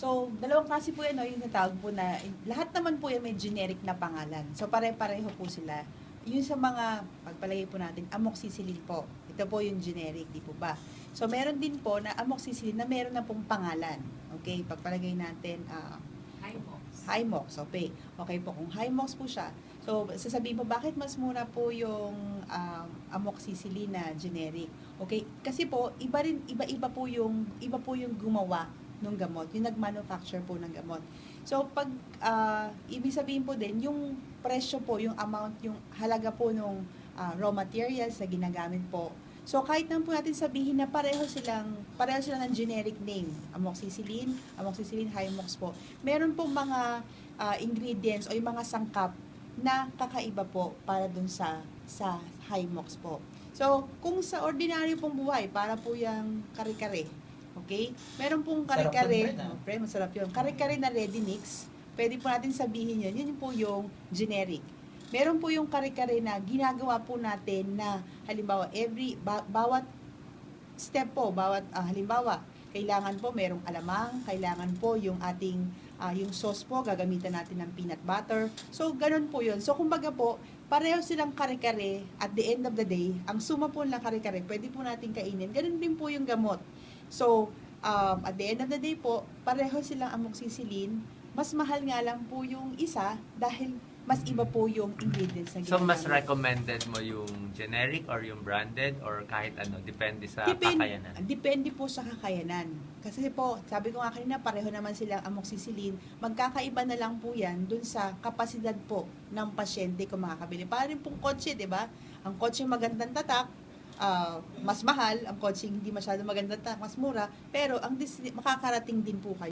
So, dalawang klase po yan, no, yung natawag po na, lahat naman po yan may generic na pangalan. So, pare-pareho po sila. Yun sa mga, pagpalagay po natin, amoxicillin po. Ito po yung generic, di po ba? So, meron din po na amoxicillin na meron na pong pangalan. Okay, pagpalagay natin, ah, Hymox. Hymox, okay. Okay po, kung Hymox po siya. So, sasabihin po, bakit mas mura po yung um, amoxicillin na generic? Okay, kasi po, iba rin, iba-iba po yung, iba po yung gumawa ng gamot, yung nag-manufacture po ng gamot. So, pag, ah, ibig sabihin po din, yung presyo po, yung amount, yung halaga po ng raw materials na ginagamit po. So, kahit naman po natin sabihin na pareho silang, pareho silang ng generic name, amoxicillin, amoxicillin, Hymox po, meron pong mga ah, ingredients o yung mga sangkap na kakaiba po para dun sa sa Hymox po. So, kung sa ordinaryo pong buhay, para po yung kare-kare, okay? Meron pong Sarap kare-kare, Fred, ah. oh, pre, masarap yun. Kare-kare na ready mix, pwede po natin sabihin yun, yun po yung generic. Meron po yung kare-kare na ginagawa po natin na halimbawa every ba- bawat step po, bawat ah, halimbawa, kailangan po merong alamang, kailangan po yung ating ah, yung sauce po, gagamitan natin ng peanut butter. So, ganun po yun. So, kumbaga po, pareho silang kare-kare at the end of the day, ang suma po ng kare-kare, pwede po natin kainin. Ganun din po yung gamot. So, um, at the end of the day po, pareho silang amoxicillin. Mas mahal nga lang po yung isa dahil mas iba po yung ingredients na So, mas recommended mo yung generic or yung branded or kahit ano, depende sa Depen- kakayanan. Depende po sa kakayanan. Kasi po, sabi ko nga kanina, pareho naman silang amoxicillin. Magkakaiba na lang po yan dun sa kapasidad po ng pasyente kung makakabili. Para rin pong kotse, di ba? Ang kotse magandang tatak, ah, mas mahal. Ang kotse hindi masyado magandang tatak, mas mura. Pero ang makakarating din po kayo